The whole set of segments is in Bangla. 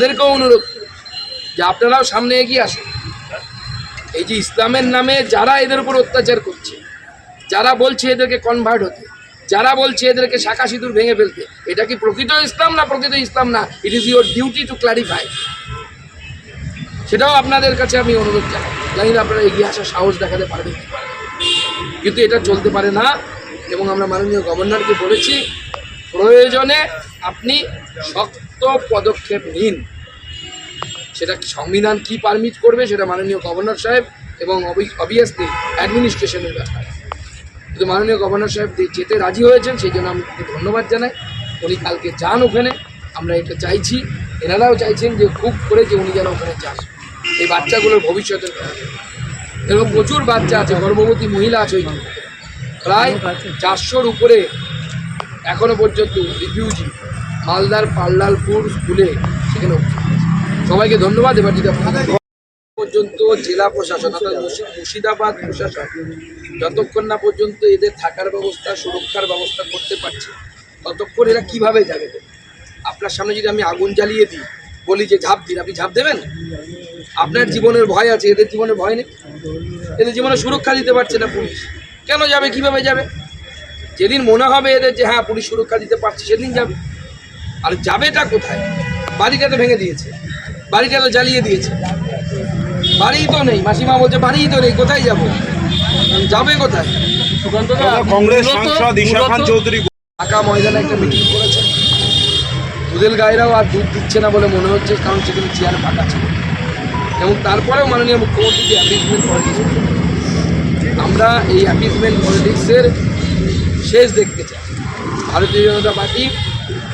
তাদেরকেও অনুরোধ যে আপনারাও সামনে এগিয়ে আসুন। এই যে ইসলামের নামে যারা এদের উপর অত্যাচার করছে, যারা বলছে এদেরকে কনভার্ট হতে, যারা বলছে এদেরকে শাখা সিঁদুর ভেঙে ফেলতে, এটা কি প্রকৃত ইসলাম না প্রকৃত ইসলাম না? It is your duty to clarify সেটাও আপনাদের কাছে আমি অনুরোধ জানাই। জানি না আপনারা এগিয়ে আসার সাহস দেখাতে পারবেন। কিন্তু এটা চলতে পারে না, এবং আমরা মাননীয় গভর্নরকে বলেছি প্রয়োজনে আপনি শক্ত পদক্ষেপ নিন। সেটা সংবিধান কি পারমিট করবে সেটা মাননীয় গভর্নর সাহেব এবং অবভিয়াসলি অ্যাডমিনিস্ট্রেশনের ব্যাপার। কিন্তু মাননীয় গভর্নর সাহেব যেতে রাজি হয়েছেন সেই জন্য আমি তাকে ধন্যবাদ জানাই। উনি কালকে যান ওখানে আমরা এটা চাইছি। এনারাও চাইছেন যে খুব করে যে উনি যেন ওখানে যান। এই বাচ্চাগুলোর ভবিষ্যতের কথা। এবং প্রচুর বাচ্চা আছে গর্ভবতী মহিলা আছে ওইখানে প্রায় চারশোর উপরে এখনও পর্যন্ত রিফিউজি মালদার পাল্লালপুর স্কুলে সেখানে সবাইকে ধন্যবাদ এবার যদি পর্যন্ত জেলা প্রশাসন অর্থাৎ মুর্শিদাবাদ প্রশাসন যতক্ষণ না পর্যন্ত এদের থাকার ব্যবস্থা সুরক্ষার ব্যবস্থা করতে পারছে ততক্ষণ এরা কীভাবে যাবে? আপনার সামনে যদি আমি আগুন জ্বালিয়ে দিই বলি যে ঝাঁপ দিন আপনি ঝাঁপ দেবেন? আপনার জীবনের ভয় আছে এদের জীবনের ভয় নেই। এদের জীবনে সুরক্ষা দিতে পারছে না পুলিশ। কেন যাবে কীভাবে যাবে? যেদিন মনে হবে এদের যে হ্যাঁ পুলিশ সুরক্ষা দিতে পারছে সেদিন যাবে। আর যাবেটা কোথায়? বাড়িটা তো ভেঙে দিয়েছে। বাড়িটা তো জ্বালিয়ে দিয়েছে। বাড়িই তো নেই। মাসিমা বলছে বাড়িই তো নেই কোথায় যাব? যাবে কোথায়? কংগ্রেস সাংসদ ঈশা খান চৌধুরী ঢাকা ময়দানে একটা মিটিং করেছে। দুধেল গায়েরাও আর দুধ দিচ্ছে না বলে মনে হচ্ছে কারণ সেখানে চেয়ার ফাঁকা ছিল। এবং তারপরেও মাননীয় মুখ্যমন্ত্রী যে অ্যাপিজমেন্ট পলিটিক্স আমরা এই অ্যাপিজমেন্ট পলিটিক্সের শেষ দেখতে চাই। ভারতীয় জনতা পার্টি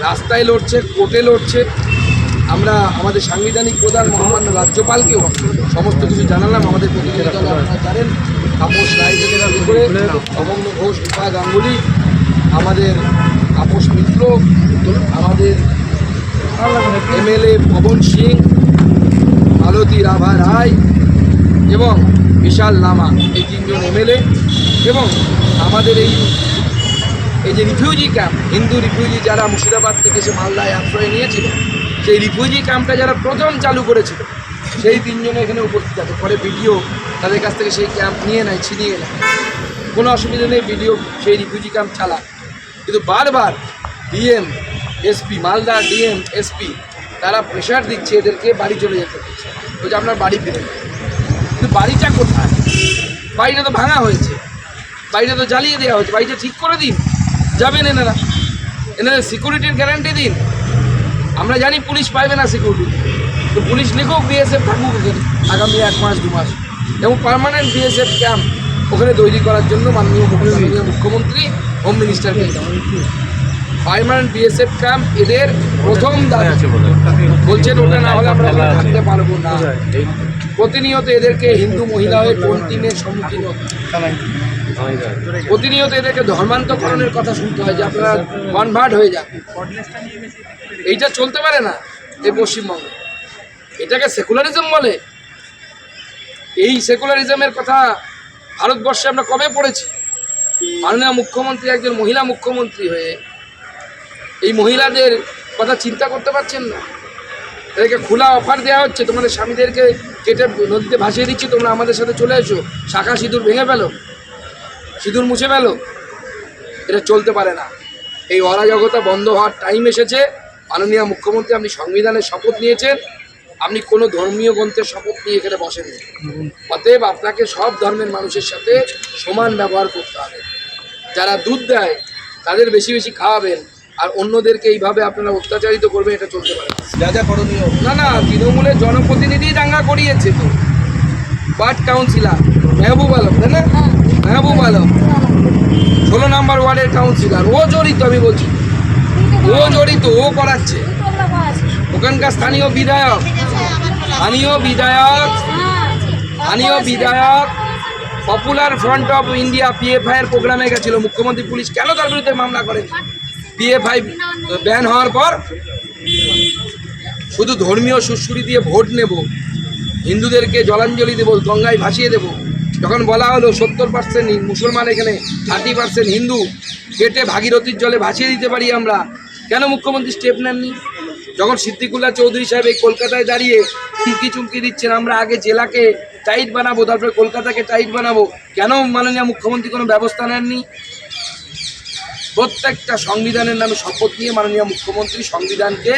রাস্তায় লড়ছে, কোর্টে লড়ছে। আমরা আমাদের সাংবিধানিক প্রধান মহামান্য রাজ্যপালকেও সমস্ত কিছু জানালাম, আমাদের প্রতিনিধি দল জানেন। তাপস রায় থেকে শুরু করে ঘোষ রূপা গাঙ্গুলি, আমাদের তাপস মিত্র, আমাদের এমএলএ পবন সিং, মালতী রাভা রায় এবং বিশাল লামা, এই তিনজন এমএলএ এবং আমাদের এই এই যে রিফিউজি ক্যাম্প হিন্দু রিফিউজি যারা মুর্শিদাবাদ থেকে এসে মালদায় আশ্রয় নিয়েছিল, সেই রিফিউজি ক্যাম্পটা যারা প্রথম চালু করেছিল, সেই তিনজনে এখানে উপস্থিত আছে। পরে ভিডিও তাদের কাছ থেকে সেই ক্যাম্প নিয়ে নেয়, ছিনিয়ে নেয়। কোনো অসুবিধা নেই, ভিডিও সেই রিফিউজি ক্যাম্প চালা কিন্তু বারবার DM SP Malda DM SP তারা প্রেশার দিচ্ছে এদেরকে বাড়ি চলে যেতে। দিচ্ছে বলছে আপনার বাড়ি ফিরে কিন্তু বাড়িটা কোথায়? বাড়িটা তো ভাঙা হয়েছে। বাড়িটা তো জ্বালিয়ে দেওয়া হয়েছে। বাড়িটা ঠিক করে দিন। যাবেন এনারা। এনারা সিকিউরিটির গ্যারান্টি দিন। আমরা জানি পুলিশ পাইবে না সিকিউরিটি তো পুলিশ লিখুক বিএসএফ থাকুক আগামী এক মাস দু মাস। এবং পার্মানেন্ট বিএসএফ ক্যাম্প ওখানে তৈরি করার জন্য মাননীয় মুখ্য- মুখ্যমন্ত্রী হোম মিনিস্টারকে পার্মানেন্ট বিএসএফ ক্যাম্প এদের প্রথম দাবি। বলছেন ওটা না হলে আমরা থাকতে পারব না। প্রতিনিয়ত এদেরকে হিন্দু মহিলা হয়ে কোন টিমের সম্মুখীন হতে। প্রতিনিয়ত এদেরকে ধর্মান্তকরণের কথা শুনতে হয় যে আপনারা কনভার্ট হয়ে যান। এইটা চলতে পারে না এই পশ্চিমবঙ্গে। এটাকে সেকুলারিজম বলে। এই সেকুলারিজমের কথা ভারতবর্ষে আমরা কবে পড়েছি? মাননীয় মুখ্যমন্ত্রী একজন মহিলা মুখ্যমন্ত্রী হয়ে এই মহিলাদের কথা চিন্তা করতে পারছেন না? এদেরকে খোলা অফার দেওয়া হচ্ছে, তোমাদের স্বামীদেরকে কেটে নদীতে ভাসিয়ে দিচ্ছি, তোমরা আমাদের সাথে চলে এসো, শাখা সিঁদুর ভেঙে ফেলো। সিঁদুর মুছে ফেলো। এটা চলতে পারে না। এই অরাজকতা বন্ধ হওয়ার টাইম এসেছে। মাননীয় মুখ্যমন্ত্রী আপনি সংবিধানের শপথ নিয়েছেন। আপনি কোনো ধর্মীয় গ্রন্থের শপথ নিয়ে এখানে বসেন অতএব আপনাকে সব ধর্মের মানুষের সাথে সমান ব্যবহার করতে হবে। যারা দুধ দেয় তাদের বেশি বেশি খাওয়াবেন। আর অন্যদেরকে এইভাবে আপনারা অত্যাচারিত করবেন এটা চলতে পারে না। যা যা করণীয়। না না তৃণমূলের জনপ্রতিনিধি দাঙ্গা করিয়েছে তো। ওয়ার্ড কাউন্সিলর মেহবুব আলম তাই না? মেহবুব আলম ষোলো নাম্বার ওয়ার্ডের কাউন্সিলর ও জড়িত, আমি বলছি। ও জড়িত, ও করাচ্ছে ওখানকার স্থানীয় বিধায়ক স্থানীয় বিধায়ক স্থানীয় বিধায়ক popular front of India PFI এর প্রোগ্রামে গেছিল। মুখ্যমন্ত্রী পুলিশ কেন তার বিরুদ্ধে মামলা করেনি? পিএফআই ব্যান হওয়ার পর শুধু ধর্মীয় সুশ্রুতি দিয়ে ভোট নেব, হিন্দুদেরকে জলাঞ্জলি দেবো, গঙ্গায় ভাসিয়ে দেব। যখন বলা হলো সত্তর পার্সেন্ট মুসলমান এখানে, থার্টি পার্সেন্ট হিন্দু, কেটে ভাগীরথীর জলে ভাসিয়ে দিতে পারি আমরা। কেন মুখ্যমন্ত্রী স্টেপ নেননি? যখন সিদ্দিকুল্লাহ চৌধুরী সাহেব এই কলকাতায় দাঁড়িয়ে চুমকি চুমকি দিচ্ছেন, আমরা আগে জেলাকে টাইট বানাবো, তারপরে কলকাতাকে টাইট বানাবো, কেন মাননীয় মুখ্যমন্ত্রী কোনো ব্যবস্থা নেননি? প্রত্যেকটা সংবিধানের নামে শপথ নিয়ে মাননীয় মুখ্যমন্ত্রী সংবিধানকে